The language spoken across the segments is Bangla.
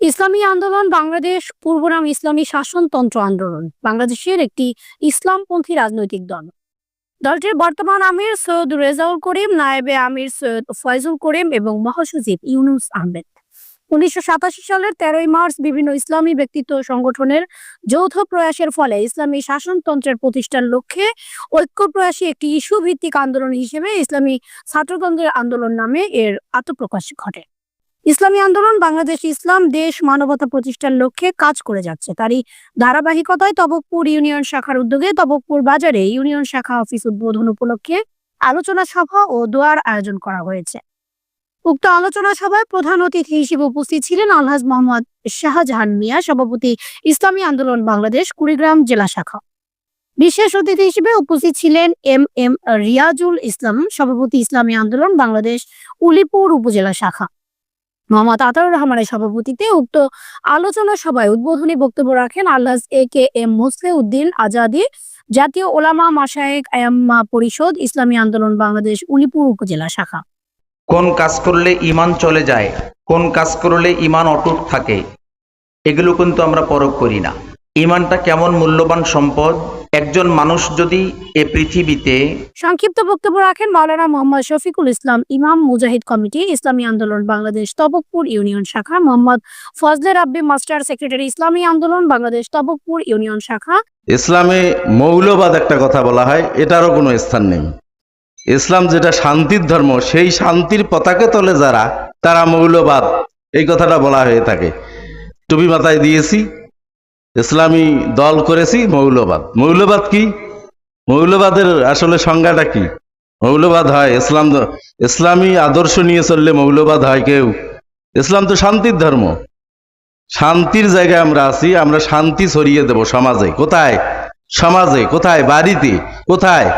ইসলামী আন্দোলন, বাংলাদেশ পূর্ব পূর্বনাম ইসলামী শাসনতন্ত্র আন্দোলন, বাংলাদেশের একটি ইসলামপন্থী রাজনৈতিক দল। দলটির বর্তমান আমির সৈয়দ রেজাউল করিম, নায়েবে আমির সৈয়দ ফয়জুল করিম এবং মহাসচিব ইউনুস আহমেদ। উনিশশো সাতাশি সালের তেরোই মার্চ বিভিন্ন ইসলামী ব্যক্তিত্ব সংগঠনের যৌথ প্রয়াসের ফলে ইসলামী শাসনতন্ত্রের প্রতিষ্ঠার লক্ষ্যে ঐক্য প্রয়াসী একটি ইস্যু ভিত্তিক আন্দোলন হিসেবে ইসলামী ছাত্রতন্ত্রের আন্দোলন নামে এর আত্মপ্রকাশ ঘটে। ইসলামী আন্দোলন বাংলাদেশ ইসলাম, দেশ, মানবতা প্রতিষ্ঠার লক্ষ্যে কাজ করে যাচ্ছে। তারই ধারাবাহিকতায় তবকপুর ইউনিয়ন শাখার উদ্যোগে তবকপুর বাজারে ইউনিয়ন শাখা অফিস উদ্বোধন উপলক্ষে আলোচনা সভা ও দোয়ার আয়োজন করা হয়েছে। উক্ত আলোচনা সভায় প্রধান অতিথি হিসেবে উপস্থিত ছিলেন আলহাজ মোহাম্মদ শাহজাহান মিয়া, সভাপতি ইসলামী আন্দোলন বাংলাদেশ, কুড়িগ্রাম জেলা শাখা। বিশেষ অতিথি হিসেবে উপস্থিত ছিলেন এম এম রিয়াজুল ইসলাম, সভাপতি ইসলামী আন্দোলন বাংলাদেশ, উলিপুর উপজেলা শাখা। মোহাম্মদ আতাউর রহমানের সভাপতিতে উক্ত আলোচনা সভায় উদ্বোধনী বক্তব্য রাখেন আল্লাহ এ কে এম মুসলে উদ্দিন আজাদি, জাতীয় ওলামা মাসায়েক আয়াম্মা পরিষদ, ইসলামী আন্দোলন বাংলাদেশ উলিপুর উপজেলা শাখা। কোন কাজ করলে ইমান চলে যায়? কোন কাজ করলে ইমান অটুট থাকে? এগুলো কিন্তু আমরা পরখ করি না। ইমানটা কেমন মূল্যবান সম্পদ? একজন মানুষ যদি এ পৃথিবীতে সংক্ষিপ্ত বক্তব্য রাখেন মাওলানা মোহাম্মদ শফিকুল ইসলাম ইমাম মুজাহিদ কমিটি ইসলামী আন্দোলন বাংলাদেশ তবকপুর ইউনিয়ন শাখা Mohammad Fazle Rabbi master secretary Islami Andolan Bangladesh Tabakpur union শাখা। ইসলামে মৌলবাদ একটা কথা বলা হয় এটারও কোনো স্থান নেই। ইসলাম যেটা শান্তির ধর্ম সেই শান্তির পতাকা তলে যারা তারা মৌলবাদ এই কথাটা বলা হয়ে থাকে। টুপি মাথায় দিয়েছি ইসলামী দল করেছি, মৌলবাদ। মৌলবাদ কি? মৌলবাদের আসলে সংজ্ঞাটা কি? মৌলবাদ হয় ইসলাম ইসলামী আদর্শ নিয়ে চললে মৌলবাদ হয় কেউ। ইসলাম তো শান্তির ধর্ম। শান্তির জায়গায় আমরা আছি, আমরা শান্তি ছড়িয়ে দেব সমাজে। কোথায়? সমাজে। কোথায়? বাড়িতে। কোথায়?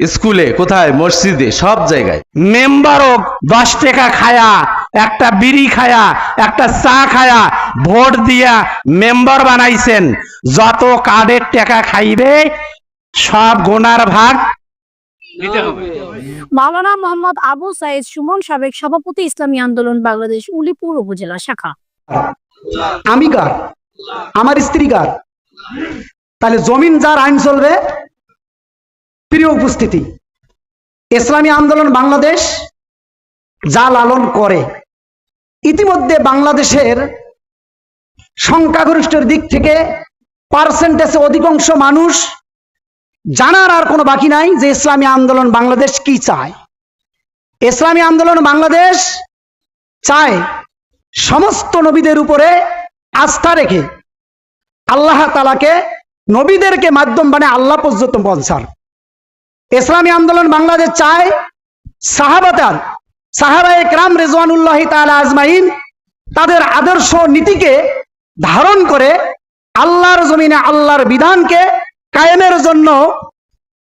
স্কুলে। কোথায়? মসজিদে। সব জায়গায়। মেম্বারও দশ টাকা খায়া, একটা বিড়ি খায়া, একটা চা খায়া ভোট দিয়া মেম্বার বানাইছেন। যত কার্ডের টাকা খাইবে সব গোনার ভাগ মাওলানা মোহাম্মদ আবু সাইদ সুমন সাবেক সভাপতি ইসলামী আন্দোলন বাংলাদেশ উলিপুর উপজেলা শাখা। আমি কার আমার স্ত্রী কার তাহলে জমিন যার আইন চলবে প্রিয় উপস্থিতি ইসলামী আন্দোলন বাংলাদেশ যা লালন করে ইতিমধ্যে বাংলাদেশের সংখ্যাগরিষ্ঠের দিক থেকে পার্সেন্টেজে অধিকাংশ মানুষ জানার আর কোনো বাকি নাই যে ইসলামী আন্দোলন বাংলাদেশ কি চায়। ইসলামী আন্দোলন বাংলাদেশ চায় সমস্ত নবীদের উপরে আস্থা রেখে আল্লাহ তালাকে নবীদেরকে মাধ্যম মানে আল্লাহ পর্যন্ত পৌঁছার ইসলামী আন্দোলন বাংলাদেশ চায় সাহাবাতার, সাহাবায়ে ক্রাম রেজওয়ানুল্লাহ তাআলা আজমাইন তাদের আদর্শ নীতিকে ধারণ করে আল্লাহর জমিনে আল্লাহর বিধানকে কায়েমের জন্য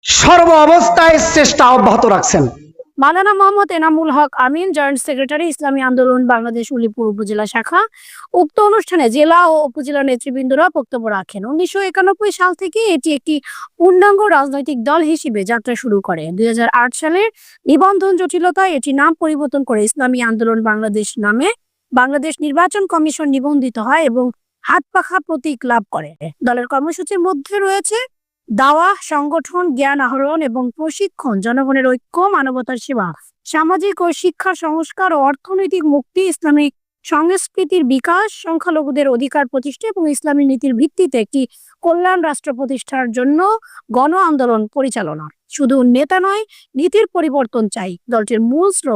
সর্ব অবস্থায় চেষ্টা অব্যাহত রাখছেন। মালানা মোহাম্মদ এনামুল হক আমিন, জয়েন্ট সেক্রেটারি, ইসলামী আন্দোলন, বাংলাদেশ উলিপুর উপজেলা শাখা। উক্ত অনুষ্ঠানে জেলা ও উপজেলা নেতৃবৃন্দরা বক্তব্য রাখেন। উনিশশো একানব্বই সাল থেকে এটি একটি পূর্ণাঙ্গ রাজনৈতিক দল হিসেবে যাত্রা শুরু করে। দুই হাজার আট সালের নিবন্ধন জটিলতায় এটি নাম পরিবর্তন করে ইসলামী আন্দোলন বাংলাদেশ নামে বাংলাদেশ নির্বাচন কমিশন নিবন্ধিত হয় এবং হাত পাখা প্রতীক লাভ করে। দলের কর্মসূচির মধ্যে রয়েছে দাওয়া, সংগঠন, জ্ঞান আহরণ এবং প্রশিক্ষণ, জনগণের ঐক্য, মানবতার সেবা, সামাজিক ও শিক্ষা সংস্কার ও অর্থনৈতিক মুক্তি, ইসলামিক সংস্কৃতির বিকাশ, সংখ্যালঘুদের অধিকার প্রতিষ্ঠা এবং ইসলামী নীতির ভিত্তিতে একটি কল্যাণ রাষ্ট্র প্রতিষ্ঠার জন্য গণ আন্দোলন পরিচালনা। শুধু নেতা নয়, নীতির পরিবর্তন চাই। দলটির মূল স্লোগান